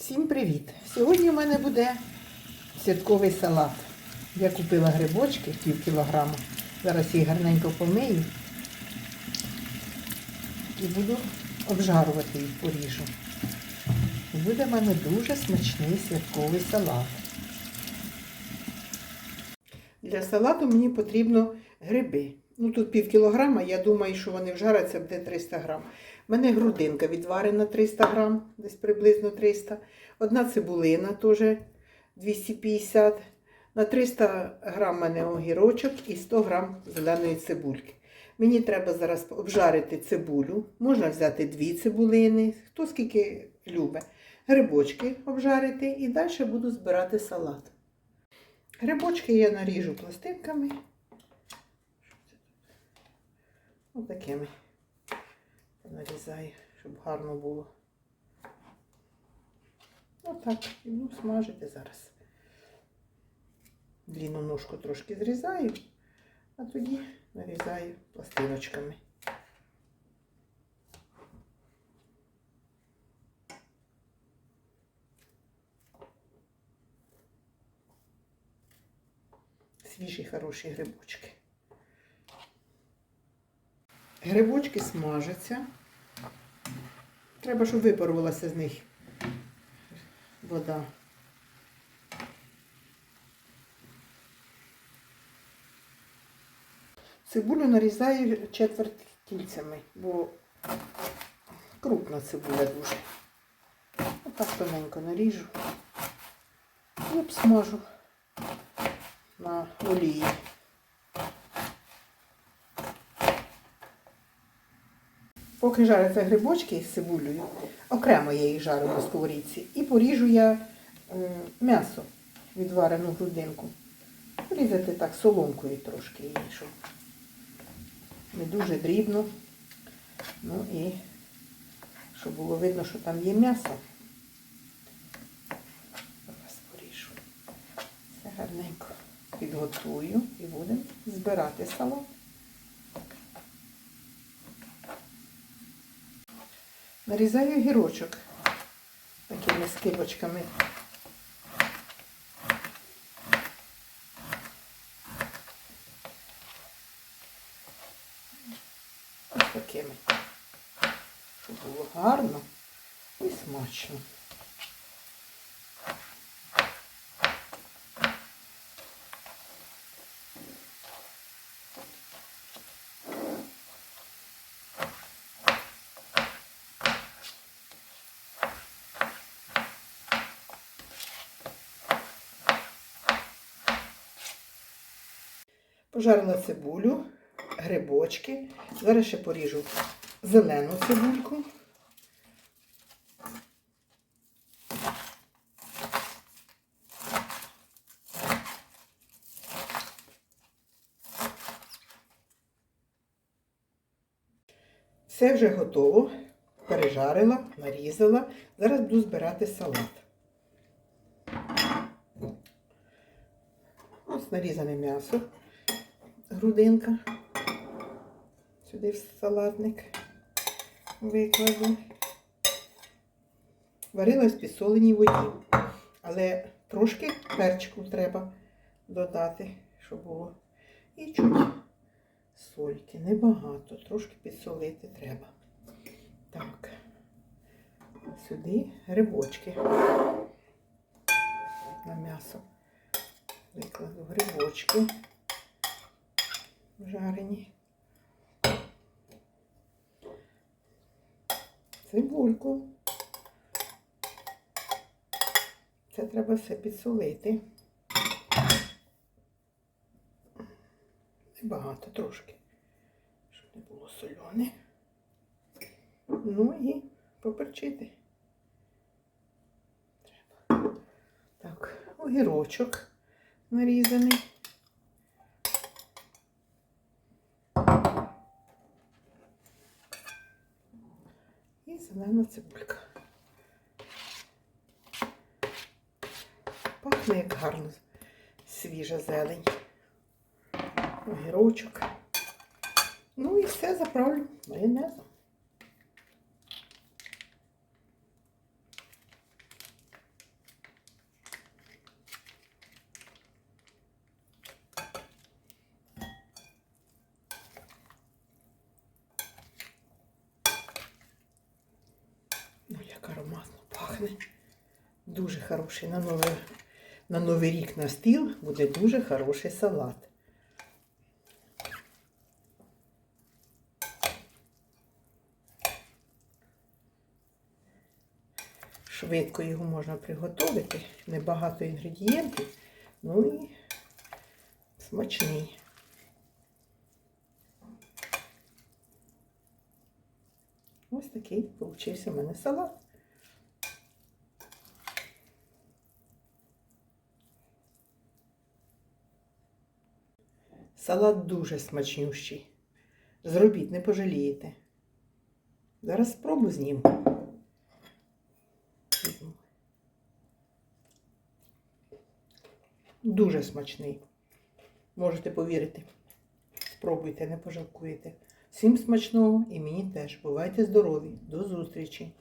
Всім привіт! Сьогодні у мене буде святковий салат. Я купила грибочки пів кілограма. Зараз їх гарненько помию і буду обжарувати їх поріжу. Буде в мене дуже смачний святковий салат. Для салату мені потрібно гриби. Ну тут пів кілограма, я думаю, що вони вжаряться буде 300 грам. У мене грудинка відварена 300 грам, десь приблизно 300. Одна цибулина теж 250. На 300 грам мене огірочок і 100 грам зеленої цибульки. Мені треба зараз обжарити цибулю. Можна взяти дві цибулини, хто скільки любить. Грибочки обжарити і далі буду збирати салат. Грибочки я наріжу пластинками. Отакими. Нарізаю, щоб гарно було. Отак. І буду смажити зараз. Длінну ножку трошки зрізаю, а тоді нарізаю пластиночками. Свіжі хороші грибочки. Грибочки смажаться. Треба, щоб випарувалася з них вода. Цибулю нарізаю четверть кільцями, бо крупна цибуля дуже. Отак тоненько наріжу і обсмажу на олії. Поки жаряться грибочки з цибулею, окремо я їх жарю на сковорідці. І поріжу я м'ясо, відварену грудинку. Порізати так соломкою трошки її, щоб не дуже дрібно. Ну і щоб було видно, що там є м'ясо. Зараз поріжу. Все гарненько підготую і будемо збирати салат. Нарізаю гірочок такими скибочками. Ось такими. Щоб було гарно і смачно. Пожарила цибулю, грибочки. Зараз ще поріжу зелену цибульку. Все вже готово. Пережарила, нарізала. Зараз буду збирати салат. Ось нарізане м'ясо грудинка. Сюди в салатник викладу. Варилась в підсоленій воді. Але трошки перчику треба додати, щоб було. І чуть сольки. Небагато, трошки підсолити треба. Так, сюди грибочки на м'ясо. Викладу грибочки жарені. Цибульку. Це треба все підсолити. Небагато трошки, щоб не було солене. Ну і поперчити. Треба. Так, огірочок нарізаний. І зелена цибулька. Пахне як гарно свіжа зелень. Огірочок. Ну і все заправлю майонезом. Ароматно пахне. Дуже хороший. На новий, на новий рік на стіл буде дуже хороший салат. Швидко його можна приготувати, небагато інгредієнтів, ну і смачний. Ось такий получився в мене салат. Салат дуже смачнющий. Зробіть, не пожалієте. Зараз спробу зніму. Дуже смачний. Можете повірити. Спробуйте, не пожалкуєте. Всім смачного і мені теж. Бувайте здорові. До зустрічі!